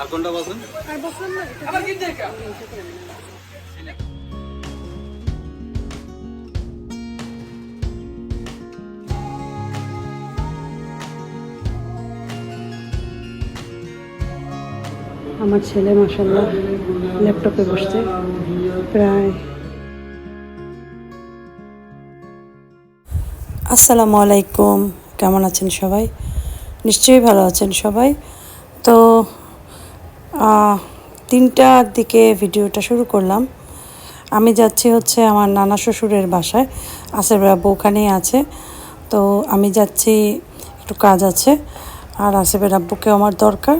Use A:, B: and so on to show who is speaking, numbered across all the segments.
A: আর কোনটা
B: আমার ছেলে মাসাল্লাহ ল্যাপটপে বসছে। প্রায় আসসালামু আলাইকুম। কেমন আছেন সবাই? নিশ্চয়ই ভালো আছেন সবাই। তো তিনটার দিকে ভিডিওটা শুরু করলাম। আমি যাচ্ছি হচ্ছে আমার নানা শ্বশুরের বাসায়। আসের বাবু ওখানেই আছে। তো আমি যাচ্ছি, একটু কাজ আছে। আর আসিফের আব্বুকে আমার দরকার।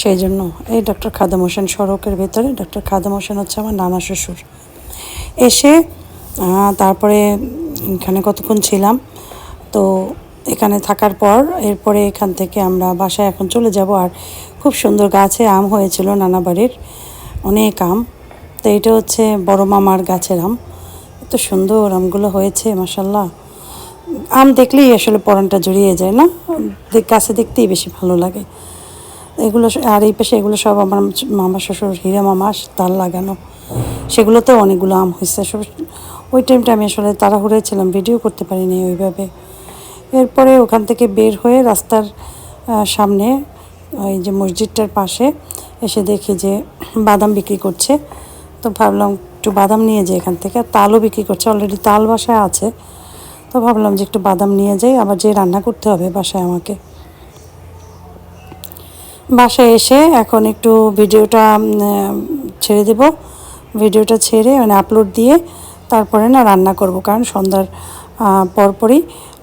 B: সেই জন্য এই ডক্টর খাদেম হোসেন সড়কের ভেতরে। ডক্টর খাদেম হোসেন হচ্ছে আমার নানা শ্বশুর। এসে তারপরে এখানে কতক্ষণ ছিলাম, তো এখানে থাকার পর এরপরে এখান থেকে আমরা বাসায় এখন চলে যাব। আর খুব সুন্দর গাছে আম হয়েছিল নানা বাড়ির, অনেক আম। তো এটা হচ্ছে বড় মামার গাছের আম। এত সুন্দর আমগুলো হয়েছে মাসাল্লাহ আম দেখলেই আসলে পরানটা জড়িয়ে যায়, না? গাছে দেখতেই বেশি ভালো লাগে। এগুলো আর এই পাশে এগুলো সব আমার মামা শ্বশুর, হীরা মামা, তার লাগানো। সেগুলোতেও অনেকগুলো আম হয়েছে। সব ওই টাইমটা আমি আসলে তাড়াহুড়োয় ছিলাম ভিডিও করতে পারিনি ওইভাবে। এরপরে ওখান থেকে বের হয়ে রাস্তার সামনে ওই যে মসজিদটার পাশে এসে দেখি যে বাদাম বিক্রি করছে। তো ভাবলাম একটু বাদাম নিয়ে যাই এখান থেকে। আর তালও বিক্রি করছে অলরেডি তাল বাসায় আছে। তো ভাবলাম যে একটু বাদাম নিয়ে যাই, আবার যে রান্না করতে হবে বাসায় আমাকে। বাসায় এসে এখন একটু ভিডিওটা ছেড়ে দেব। ভিডিওটা ছেড়ে মানে আপলোড দিয়ে তারপরে না রান্না করব, কারণ সন্ধ্যার পরপরই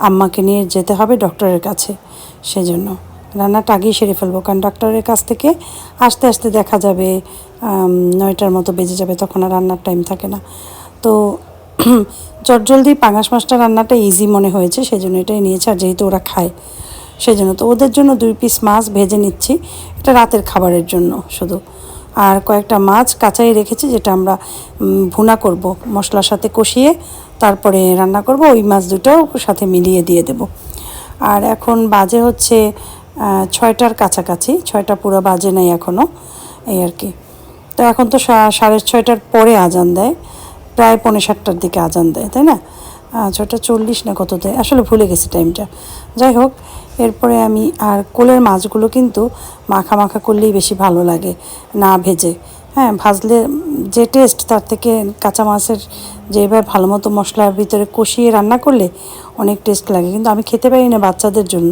B: আম্মাকে নিয়ে যেতে হবে ডক্টরের কাছে। সেজন্য রান্নাটা আগেই সেরে ফেলব, কারণ ডক্টরের কাছ থেকে আস্তে আস্তে দেখা যাবে নয়টার মতো বেজে যাবে, তখন আর রান্নার টাইম থাকে না। তো চটজলদি পাঙাশ মাছটা রান্নাটা ইজি মনে হয়েছে সেই জন্য এটাই নিয়েছে, আর যেহেতু ওরা খায় সেই জন্য তো ওদের জন্য দুই পিস মাছ ভেজে নিচ্ছি, এটা রাতের খাবারের জন্য শুধু। আর কয়েকটা মাছ কাঁচাই রেখেছি, যেটা আমরা ভুনা করব। মশলার সাথে কষিয়ে তারপরে রান্না করব, ওই মাছ দুটোও সাথে মিলিয়ে দিয়ে দেব। আর এখন বাজে হচ্ছে ছয়টার কাছাকাছি, ছয়টা পুরো বাজে নাই এখনও এই আর কি। তো এখন তো সাড়ে ছয়টার পরে আজান দেয়, প্রায় পৌনে সাতটার দিকে আজান দেয়, তাই না? ছটা চল্লিশ না কত দেয় আসলে ভুলে গেছি টাইমটা যাই হোক, এরপরে আমি আর কোলের মাছগুলো কিন্তু মাখা মাখা করলেই বেশি ভালো লাগে, না ভেজে। হ্যাঁ ভাজলে যে টেস্ট তার থেকে কাঁচা মাছের যেভাবে ভালো মতো মশলার ভিতরে কষিয়ে রান্না করলে অনেক টেস্ট লাগে। কিন্তু আমি খেতে পারি না বাচ্চাদের জন্য।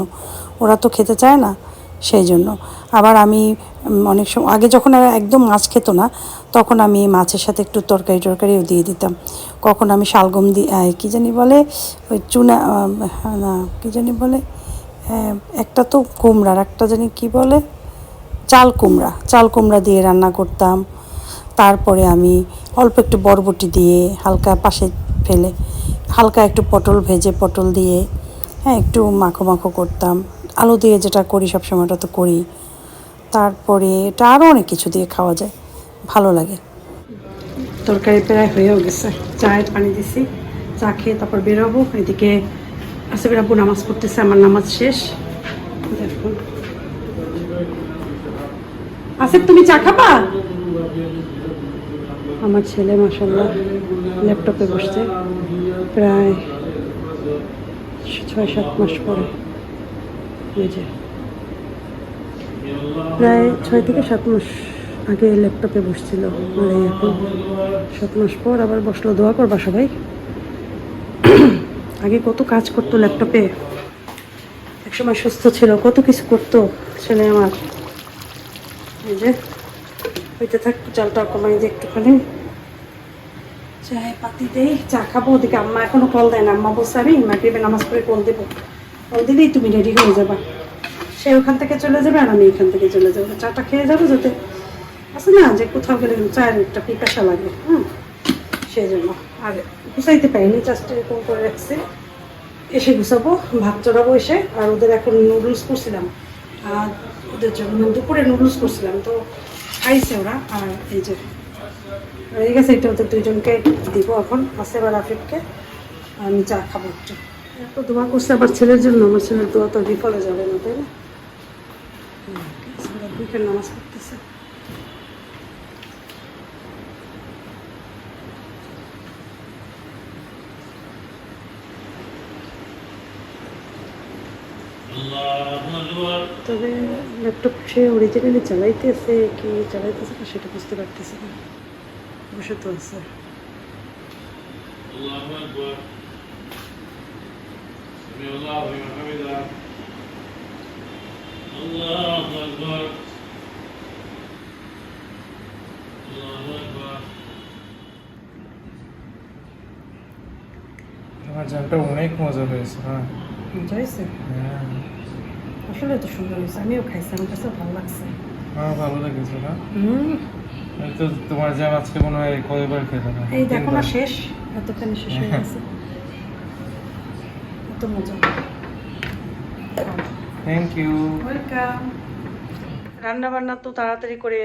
B: ওরা তো খেতে চায় না, সেই জন্য। আবার আমি অনেক সময় আগে যখন আর একদম মাছ খেত না, তখন আমি মাছের সাথে একটু তরকারি টরকারিও দিয়ে দিতাম। কখন আমি শালগম দি কী জানি বলে? ওই চুনা না, কী জানি বলে? একটা তো কুমড়ার একটা জানি কি বলে? চাল কুমড়া। চাল কুমড়া দিয়ে রান্না করতাম। তারপরে আমি অল্প একটু বরবটি দিয়ে হালকা পাশে ফেলে, হালকা একটু পটল ভেজে পটল দিয়ে হ্যাঁ একটু মাখো মাখো করতাম। আলু দিয়ে যেটা করি সবসময়, ওটা তো করি। তারপরে এটা আরও অনেক কিছু দিয়ে খাওয়া যায়। ভালো লাগে। তরকারি প্রায় হয়েও গেছে। চায়ের পানি দিছি, চা খেয়ে তারপর বেরোবো। এদিকে আসিফের আব্বু নামাজ পড়তেছে, আমার নামাজ শেষ। আসিফ, তুমি চা খাবা? আমার ছেলে মাসাল্লাহ ল্যাপটপে বসছে। প্রায় ছয় সাত মাস পরে। যে। প্রায় ছয় থেকে সাত মাস আগে ল্যাপটপে বসছিল। এই এখন সাত মাস পর আবার বসল, দোয়া করবা সবাই আগে কত কাজ করতো ল্যাপটপে। একসময় সুস্থ ছিল, কত কিছু করতো ছেলে আমার। এই যে হইতে থাক, চালটা কমাই যে একটুখানি। চায় পাতি দেই, চা খাব, ওদিকে আম্মা এখনও কল দেয় না। আম্মা বসে আমি মাগরিবে নামাজ পড়ে কল দেবো। কল দিলেই তুমি রেডি হয়ে যাবা। সে ওখান থেকে চলে যাবে আর আমি এখান থেকে চলে যাব। চাটা খেয়ে যাব যাতে আছে না যে কোথাও গেলে চায়ের একটা পিপাসা লাগে হ্যাঁ সেই জন্য। আর গুছাইতে পারিনি জাস্ট এরকম করে রাখছি। এসে গুছাবো, ভাত চড়াবো এসে। আর ওদের এখন নুডলস করছিলাম। আর ওদের জন্য দুপুরে নুডলস করছিলাম। তো খাইছে ওরা। আর এই যে হয়ে গেছে, এটা ওদের দুইজনকে দিব এখন আসে এবার আফিফকে আমি চা খাব একটু। এত দোয়া করছে আবার ছেলের জন্য, আমার ছেলের দোয়া তো বিফলে যাবে না, তাই না? দুইখান নামাজ পড়তেছে তবে ল্যাপটপ সে অরিজিনালি চালাইতেছে কি চালাইতেছে না সেটা বুঝতে পারতেছে না বসে তো আছে
A: الله أكبر سمع الله لمن حمده الله أكبر
C: আমার অনেক মজা হয়েছে হ্যাঁ।
B: মজা হয়েছে?
C: হ্যাঁ।
B: আসলে তো সুন্দর হয়েছে আমিও খাইছি আমার কাছে ভালো লাগছে।
C: আমার ভালো লেগেছে না?
B: হুম।
C: তো তোমার জাম আজকে মনে হয় কয়বার খেলে না।
B: এই দেখো না শেষ। এতখানি শেষ হয়ে গেছে। এত মজা।
C: থ্যাংক ইউ
B: ওয়েলকাম রান্না বান্না তো তাড়াতাড়ি করে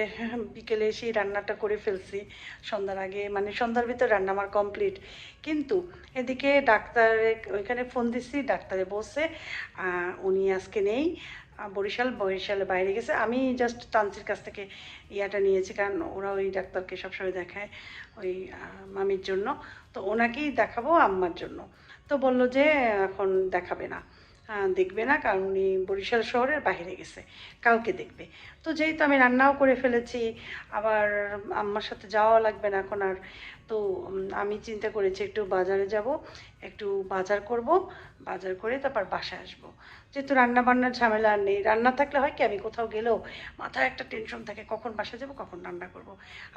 B: বিকেলে এসেই রান্নাটা করে ফেলছি। সন্ধ্যার আগে মানে সন্ধ্যার ভিতর রান্না আমার কমপ্লিট কিন্তু এদিকে ডাক্তার, ওইখানে ফোন দিচ্ছি ডাক্তারে বসে উনি আজকে নেই। বরিশাল, বরিশালে বাইরে গেছে। আমি জাস্ট তান্ত্রির কাছ থেকে ইয়াটা নিয়েছি, কারণ ওরা ওই ডাক্তারকে সবসময় দেখায় ওই মামির জন্য। তো ওনাকেই দেখাবো আম্মার জন্য। তো বলল যে, এখন দেখাবে না। দেখবে না, কারণ উনি বরিশাল শহরের বাইরে গেছে কাউকে দেখবে। তো যেহেতু আমি রান্নাও করে ফেলেছি, আবার আমার সাথে যাওয়া লাগবে না এখন আর, তো আমি চিন্তা করেছি একটু বাজারে যাব, একটু বাজার করব, বাজার করে তারপর বাসায় আসব। যেহেতু রান্না বান্নার ঝামেলা আর নেই। রান্না থাকলে হয় কি, আমি কোথাও গেলেও মাথায় একটা টেনশন থাকে, কখন বাসায় যাব, কখন রান্না করব।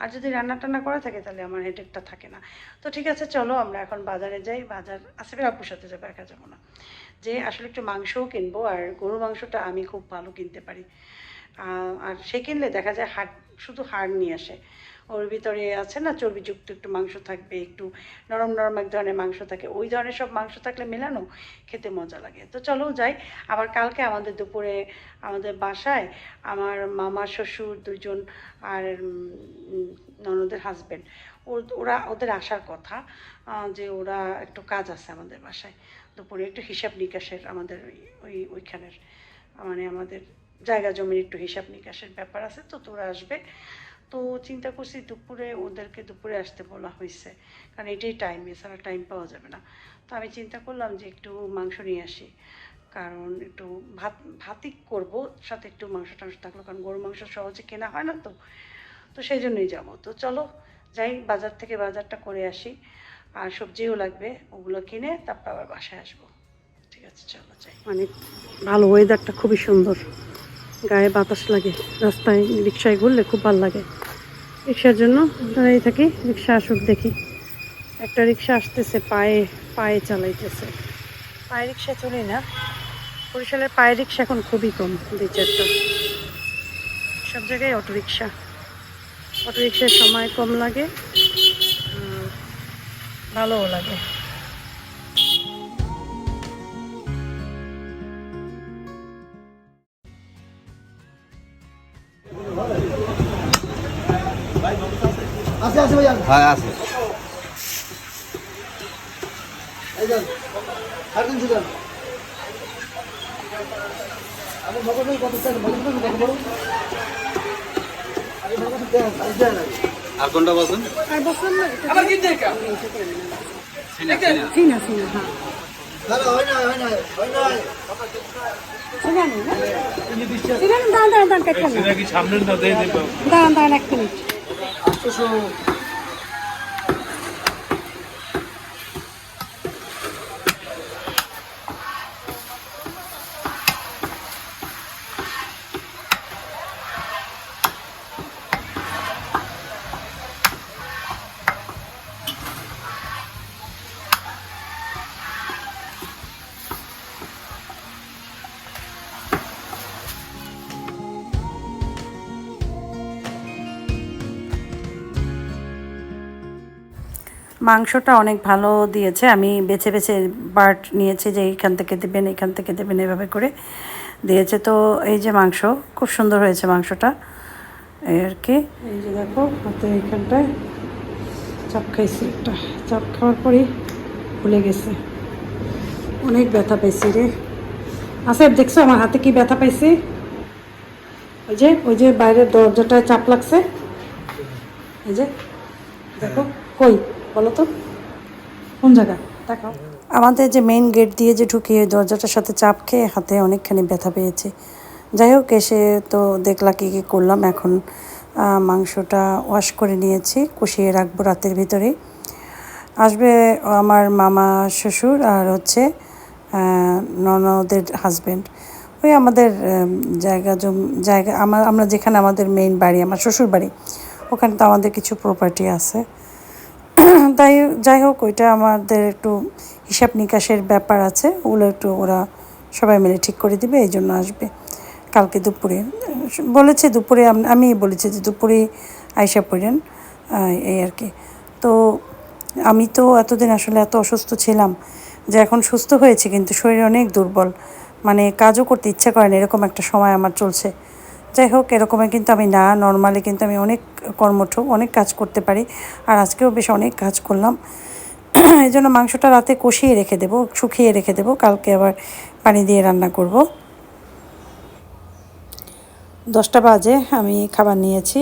B: আর যদি রান্না টান্না করা থাকে, তাহলে আমার হেডেকটা থাকে না। তো ঠিক আছে, চলো আমরা এখন বাজারে যাই। বাজার, আসিফের আপুর সাথে যাব, একা যাব না। যে আসলে একটু মাংসও কিনবো, আর গরু মাংসটা আমি খুব ভালো কিনতে পারি। আর সে কিনলে দেখা যায় হাড়, শুধু হাড় নিয়ে আসে। ওর ভিতরে আছে না, চর্বিযুক্ত একটু মাংস থাকবে, একটু নরম নরম এক ধরনের মাংস থাকে, ওই ধরনের সব মাংস থাকলে মেলানো খেতে মজা লাগে। তো চলো যাই, আবার কালকে আমাদের দুপুরে আমাদের বাসায় আমার মামা, শ্বশুর দুজন আর ননদের হাজবেন্ড ওরা ওদের আসার কথা যে ওরা একটু কাজ আছে আমাদের বাসায়, দুপুরে একটু হিসাব নিকাশের আমাদের ওই, ওইখানের মানে আমাদের জায়গা জমির একটু হিসাব নিকাশের ব্যাপার আছে, তো তোরা আসবে তো চিন্তা করছি দুপুরে ওদেরকে দুপুরে আসতে বলা হয়েছে। কারণ এটাই টাইম এছাড়া টাইম পাওয়া যাবে না। তো আমি চিন্তা করলাম যে একটু মাংস নিয়ে আসি। কারণ একটু ভাত, ভাতই করব, সাথে একটু মাংস টাংস থাকল। কারণ গরু মাংস সহজে কেনা হয় না তো। তো সেই জন্যই যাব। তো চলো, যাই, বাজার থেকে বাজারটা করে আসি। আর সবজিও লাগবে, ওগুলো কিনে তারপর আবার বাসায় আসব। ঠিক আছে, চলো, যাই। মানে ভালো ওয়েদারটা খুবই সুন্দর। গায়ে বাতাস লাগে। রাস্তায় রিক্সায় ঘুরলে খুব ভালো লাগে। রিক্সার জন্য। দাঁড়িয়ে থাকি, রিক্সা আসুক দেখি। একটা রিক্সা আসতেছে, পায়ে পায়ে চালাইতেছে। পায়ে রিক্সা চলি না। বরিশালের পায়ে রিক্সা এখন খুবই কম, দুই চারটা। সব জায়গায় অটো রিক্সা। অটো রিক্সার সময় কম লাগে ভালোও লাগে। চিনা নেই না? চিনা নেই দাঁড়ান দাঁড়ান দাঁড়ান এক মিনিট। মাংসটা অনেক ভালো দিয়েছে। আমি বেছে বেছে বার্ট নিয়েছি যে এইখান থেকে দেবেন, এখান থেকে দেবেন, এভাবে করে দিয়েছে। তো এই যে মাংস, খুব সুন্দর হয়েছে মাংসটা। আর কি। এই যে দেখো, হাতে এইখানটায় চাপ খাইছি একটা। চাপ খাওয়ার পরেই ভুলে গেছে। অনেক ব্যথা পাইছি রে। আসেফ দেখছ আমার হাতে কি ব্যথা পাইছি? ওই যে ওই যে বাইরের দরজাটায় চাপ লাগছে। এই যে, দেখো, কই? বলো তো। কোন জায়গা? দেখাও। আমাদের যে মেইন গেট দিয়ে যে ঢুকি ওই দরজাটার সাথে চাপ খেয়ে হাতে অনেকখানি ব্যথা পেয়েছে। যাই হোক, এসে তো দেখলা কী কী করলাম। এখন মাংসটা ওয়াশ করে নিয়েছি, কষিয়ে রাখব রাতের ভিতরে। আসবে আমার মামা, শ্বশুর আর হচ্ছে ননদের হাজবেন্ড ওই আমাদের জায়গা জম, জায়গা আমার আমরা যেখানে আমাদের মেইন বাড়ি, আমার শ্বশুর বাড়ি, ওখানে তো আমাদের কিছু প্রপার্টি আছে। তাই যাই হোক, ওইটা আমাদের একটু হিসাব নিকাশের ব্যাপার আছে। ওগুলো একটু ওরা সবাই মিলে ঠিক করে দিবে, এই জন্য আসবে। কালকে দুপুরে। বলেছে দুপুরে, আম- বলেছি যে দুপুরে আইসা পড়েন এই আর কি। তো আমি তো এতদিন আসলে এত অসুস্থ ছিলাম যে এখন সুস্থ হয়েছে, কিন্তু শরীর অনেক দুর্বল। মানে কাজও করতে ইচ্ছা করে না, এরকম একটা সময় আমার চলছে। যাই হোক এরকমের কিন্তু আমি না নর্মালি কিন্তু আমি অনেক কর্মঠ অনেক কাজ করতে পারি। আর আজকেও বেশ অনেক কাজ করলাম। এই জন্য মাংসটা রাতে কষিয়ে রেখে দেবো, শুকিয়ে রেখে দেবো, কালকে আবার পানি দিয়ে রান্না করব। দশটা বাজে, আমি খাবার নিয়েছি।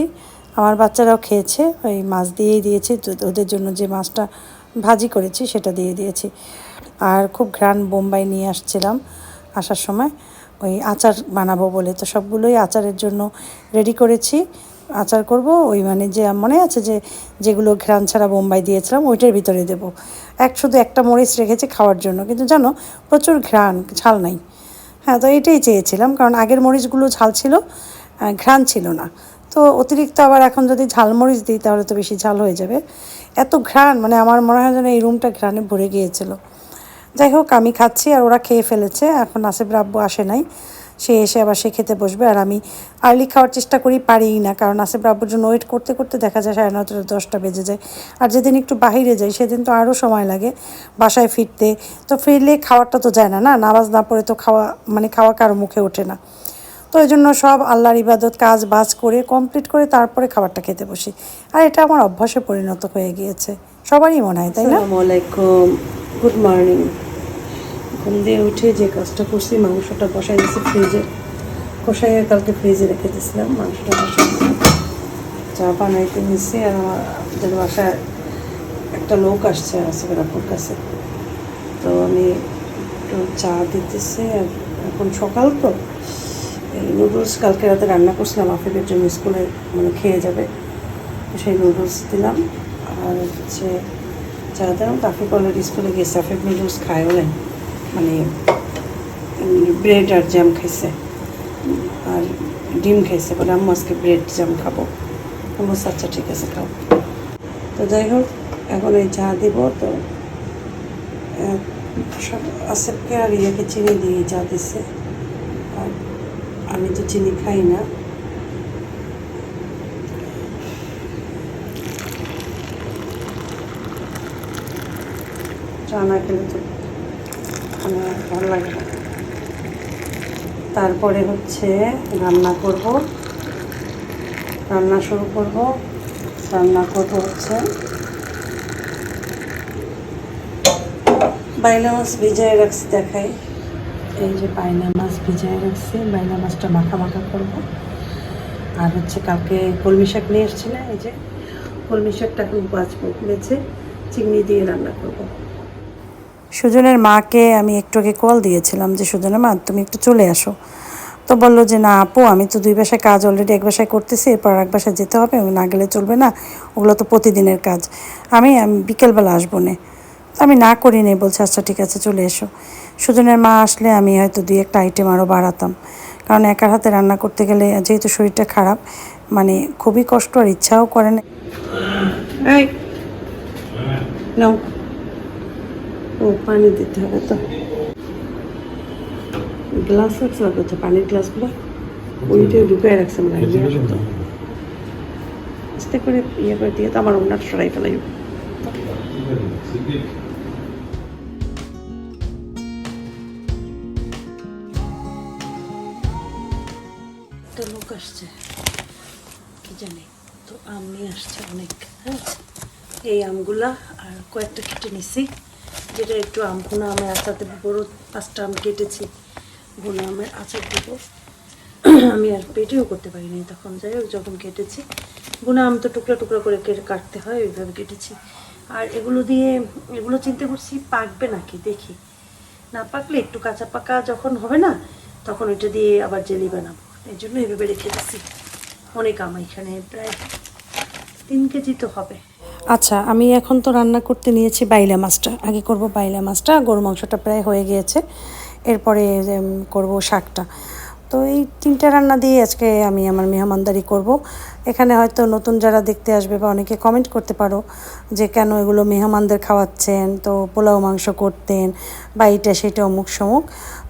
B: আমার বাচ্চারাও খেয়েছে, ওই মাছ দিয়েই দিয়েছি ওদের জন্য যে মাছটা ভাজি করেছি, সেটা দিয়ে দিয়েছি। আর খুব ঘ্রাণ বোম্বাই নিয়ে আসছিলাম আসার সময়। ওই আচার বানাবো বলে। তো সবগুলোই আচারের জন্য রেডি করেছি। আচার করব, ওই মানে যে মনে আছে যে যেগুলো ঘ্রাণ ছাড়া বোম্বাই দিয়েছিলাম, ওইটার ভিতরে দেবো। এক শুধু একটা মরিচ রেখেছি খাওয়ার জন্য। কিন্তু জানো, প্রচুর ঘ্রাণ, ঝাল নাই। হ্যাঁ তো এটাই চেয়েছিলাম। কারণ আগের মরিচগুলো ঝাল ছিল ঘ্রাণ ছিল না। তো অতিরিক্ত আবার এখন যদি ঝালমরিচ দিই, তাহলে তো বেশি ঝাল হয়ে যাবে। এত ঘ্রাণ মানে আমার মনে হয় যেন এই রুমটা ঘ্রাণে ভরে গিয়েছিল। যাই হোক, আমি খাচ্ছি আর ওরা খেয়ে ফেলেছে। এখন আসিফ রাব্বু আসে নাই। সে এসে আবার সে খেতে বসবে। আর আমি আর্লি খাওয়ার চেষ্টা করি, পারিই না। কারণ আসিফ রাব্বুর জন্য ওয়েট করতে করতে দেখা যায় সাড়ে নটা দশটা বেজে যায়। আর যেদিন একটু বাহিরে যাই, সেদিন তো আরও সময় লাগে বাসায় ফিরতে। তো ফিরলে খাওয়ারটা তো যায় না না? নামাজ না পড়ে তো খাওয়া মানে খাওয়া কারও মুখে ওঠে না। তো এই জন্য সব আল্লাহর ইবাদত, কাজ বাজ করে কমপ্লিট করে তারপরে খাবারটা খেতে বসি। আর এটা আমার অভ্যাসে পরিণত হয়ে গিয়েছে। সবারই মনে হয়, তাই না? আসসালামাইকুম গুড মর্নিং ঘুম দিয়ে উঠে যে কাজটা করছি, মাংসটা বসাই দিয়েছি ফ্রিজে। কষাইয়ে কালকে ফ্রিজে রেখে দিয়েছিলাম, মাংসটা বসাই চা বানাইতে নিচ্ছি আর আমাদের বাসায় একটা লোক আসছে আসিফের আপুর কাছে। তো আমি একটু চা দিতেছি আর এখন সকাল তো। এই নুডলস কালকে রাতে রান্না করছিলাম, আফিফের জন্য স্কুলে মানে খেয়ে যাবে। সেই নুডলস দিলাম। আর হচ্ছে চা দিলাম তো আফিফ অলরেডি স্কুলে গিয়েছে আফিফ নুডলস খায়ও নাই মানে ব্রেড আর জ্যাম খাইছে। আর ডিম খাইছে বলে আম্মু আজকে ব্রেড জ্যাম খাব। আমি বলছি, আচ্ছা ঠিক আছে খাও। তো যাই হোক এখন এই চা দিব তো সব আসেফকে আর ইয়েকে চিনি দিয়ে চা দিচ্ছে আর আমি তো চিনি খাই না। চা না খেলে তো মানে ভালো লাগে না। তারপরে হচ্ছে রান্না করব। রান্না শুরু করব। রান্না করব হচ্ছে বাইলা মাছ ভিজায় রাখছি দেখাই। এই যে বাইলা মাছ ভিজায় রাখছি বাইলা মাছটা মাখা মাখা করব। আর হচ্ছে কালকে কলমি শাক নিয়ে এসছি না, এই যে কলমি শাকটাকে বাঁচবো বেছে চিংড়ি দিয়ে রান্না করব। সুজনের মাকে আমি একটু আগে কল দিয়েছিলাম যে সুজনের মা, তুমি একটু চলে আসো। তো বলল যে, না আপু, আমি তো দুই বাসায় কাজ অলরেডি এক বাসায় করতেছি, এরপর এক বাসায় যেতে হবে না গেলে চলবে না, ওগুলো তো প্রতিদিনের কাজ। আমি আমি বিকেলবেলা আসব না। তো আমি না করি নি, বলছে আচ্ছা ঠিক আছে, চলে এসো। সুজনের মা আসলে আমি হয়তো দুই একটা আইটেম আরও বাড়াতাম, কারণ একার হাতে রান্না করতে গেলে যেহেতু শরীরটা খারাপ মানে খুবই কষ্ট আর ইচ্ছাও করে না। ও পানি দিতে হবে তো। গ্লাস রাখছে না কোথায় পানির গ্লাসগুলো? ওইটাই ঢুকায় রাখছে মানে আস্তে করে ইয়ে করে দিয়ে তো আমার ওনার সরাই ফেলাই। একটা লোক আসছে কি জানি তো আম নিয়ে আসছে অনেক হ্যাঁ? এই আমগুলা আর কয়েকটা কেটে নিছি। যেটা একটু আম, ভুনা আমের আচার দেবো। বড় পাঁচটা আম কেটেছি, ভুনা আমের আচার দেবো। আমি আর পেটেও করতে পারিনি তখন। যাই হোক, যখন কেটেছি বুনা আম তো টুকরা টুকরা করে কেটে কাটতে হয়, ওইভাবে কেটেছি। আর এগুলো দিয়ে, এগুলো চিন্তা করছি পাকবে নাকি, দেখি। না পাকলে একটু কাঁচা পাকা যখন হবে না, তখন ওইটা দিয়ে আবার জেলি বানাবো। এই জন্য এভাবে রেখে দিচ্ছি অনেক আম এখানে, প্রায় তিন কেজি তো হবে। আচ্ছা আমি এখন তো রান্না করতে নিয়েছি বাইলা মাছটা। আগে করব বাইলা মাছটা গরু মাংসটা প্রায় হয়ে গিয়েছে। এরপরে করব শাকটা। তো এই তিনটা রান্না দিয়ে আজকে আমি আমার মেহমানদারি করব। এখানে হয়তো নতুন যারা দেখতে আসবে বা অনেকে কমেন্ট করতে পারো যে কেন এগুলো মেহমানদের খাওয়াচ্ছেন, তো পোলাও মাংস করতেন বা এইটা সেটা অমুক সমুক।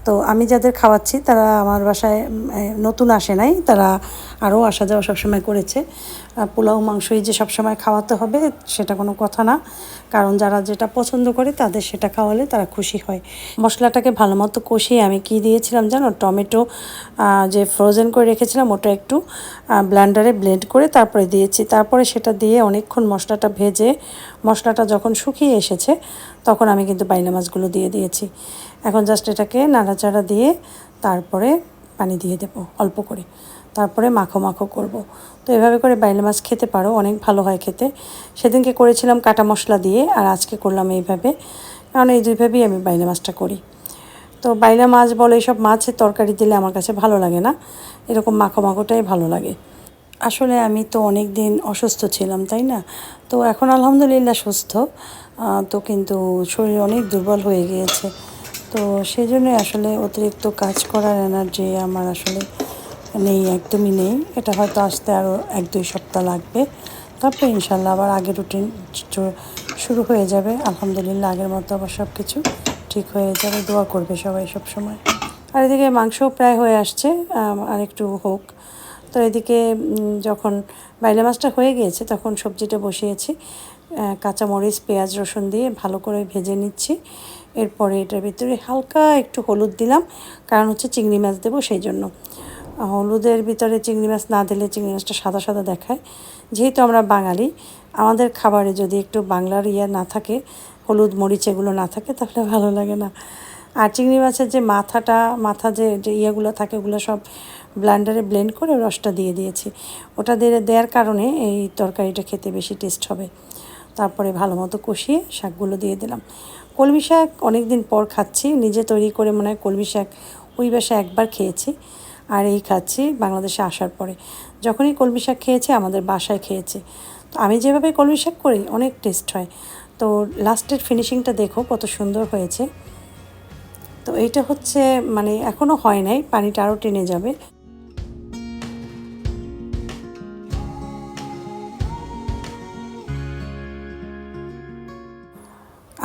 B: তো আমি যাদের খাওয়াচ্ছি, তারা আমার বাসায় নতুন আসে নাই, তারা আরও আসা যাওয়া সবসময় করেছে। পোলাও, মাংসই যে সবসময় খাওয়াতে হবে, সেটা কোনো কথা না। কারণ যারা যেটা পছন্দ করে তাদের সেটা খাওয়ালে তারা খুশি হয়। মশলাটাকে ভালো মতো কষিয়ে আমি কি দিয়েছিলাম জানো? টমেটো যে ফ্রোজেন করে রেখেছিলাম ওটা একটু ব্ল্যান্ডারে ব্লেন্ড করে তারপরে দিয়েছি। তারপরে সেটা দিয়ে অনেকক্ষণ মশলাটা ভেজে, মশলাটা যখন শুকিয়ে এসেছে, তখন আমি কিন্তু বাইলা মাছগুলো দিয়ে দিয়েছি। এখন জাস্ট এটাকে নাড়াচাড়া দিয়ে তারপরে পানি দিয়ে দেবো, অল্প করে। তারপরে মাখো মাখো করব। তো এভাবে করে বাইলে মাছ খেতে পারো, অনেক ভালো হয় খেতে। সেদিনকে করেছিলাম কাটা মশলা দিয়ে, আর আজকে করলাম এইভাবে। কারণ এই দুইভাবেই আমি বাইলে মাছটা করি। তো বাইলা মাছ বলো, এইসব মাছের তরকারি দিলে আমার কাছে ভালো লাগে না। এরকম মাখো মাখোটাই ভালো লাগে। আসলে আমি তো অনেক দিন অসুস্থ ছিলাম, তাই না? তো এখন আলহামদুলিল্লাহ সুস্থ। তো কিন্তু শরীর অনেক দুর্বল হয়ে গিয়েছে। তো সেই জন্যই আসলে অতিরিক্ত কাজ করার এনার্জি আমার আসলে নেই, একদমই নেই। এটা হয়তো আসতে আরও এক দুই সপ্তাহ লাগবে। তারপরে ইনশাল্লাহ আবার আগের রুটিন শুরু হয়ে যাবে। আলহামদুলিল্লাহ, আগের মতো আবার সব কিছু ঠিক হয়ে যাবে। দোয়া করবে সবাই সব সময় আর এদিকে মাংসও প্রায় হয়ে আসছে আর একটু হোক। তো এদিকে যখন বাইলা মাছটা হয়ে গিয়েছে, তখন সবজিটা বসিয়েছি। কাঁচামরিচ, পেঁয়াজ, রসুন দিয়ে ভালো করে ভেজে নিচ্ছি। এরপরে এটার ভিতরে হালকা একটু হলুদ দিলাম। কারণ হচ্ছে চিংড়ি মাছ দেবো, সেই জন্য। হলুদের ভিতরে চিংড়ি মাছ না দিলে চিংড়ি মাছটা সাদা সাদা দেখায়। যেহেতু আমরা বাঙালি, আমাদের খাবারে যদি একটু বাংলার ইয়ে না থাকে, হলুদ মরিচ এগুলো না থাকে, তাহলে ভালো লাগে না। আর চিংড়ি মাছের যে মাথাটা, মাথা যে যে ইয়েগুলো থাকে, ওগুলো সব ব্লান্ডারে ব্লেন্ড করে রসটা দিয়ে দিয়েছি। ওটা দিয়ে দেওয়ার কারণে এই তরকারিটা খেতে বেশি টেস্ট হবে। তারপরে ভালো মতো কষিয়ে শাকগুলো দিয়ে দিলাম। কলমি শাক অনেক দিন পর খাচ্ছি, নিজে তৈরি করে মনে হয় কলমি শাক ওই বাসায় একবার খেয়েছি। আর এই খাচ্ছি বাংলাদেশে আসার পরে। যখনই কলমি শাক খেয়েছে, আমাদের বাসায় খেয়েছে। তো আমি যেভাবে কলমি শাক করি, অনেক টেস্ট হয়। তো লাস্টের ফিনিশিংটা দেখো, কত সুন্দর হয়েছে। তো এইটা হচ্ছে মানে এখনও হয় নাই, পানিটা আরও টেনে যাবে।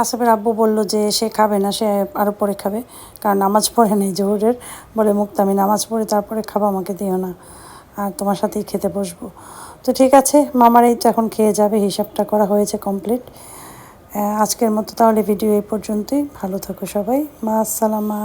B: আসফের আব্বু বলল যে সে খাবে না, সে আরও পরে খাবে। কারণ নামাজ পড়ে নেই জহুরের, বলে মুক্ত, আমি নামাজ পড়ে তারপরে খাব, আমাকে দিও না। আর তোমার সাথেই খেতে বসবো। তো ঠিক আছে, মামার এই তো এখন খেয়ে যাবে, হিসাবটা করা হয়েছে কমপ্লিট আজকের মতো তাহলে ভিডিও এই পর্যন্তই। ভালো থাকো সবাই। মা, আসসালামা।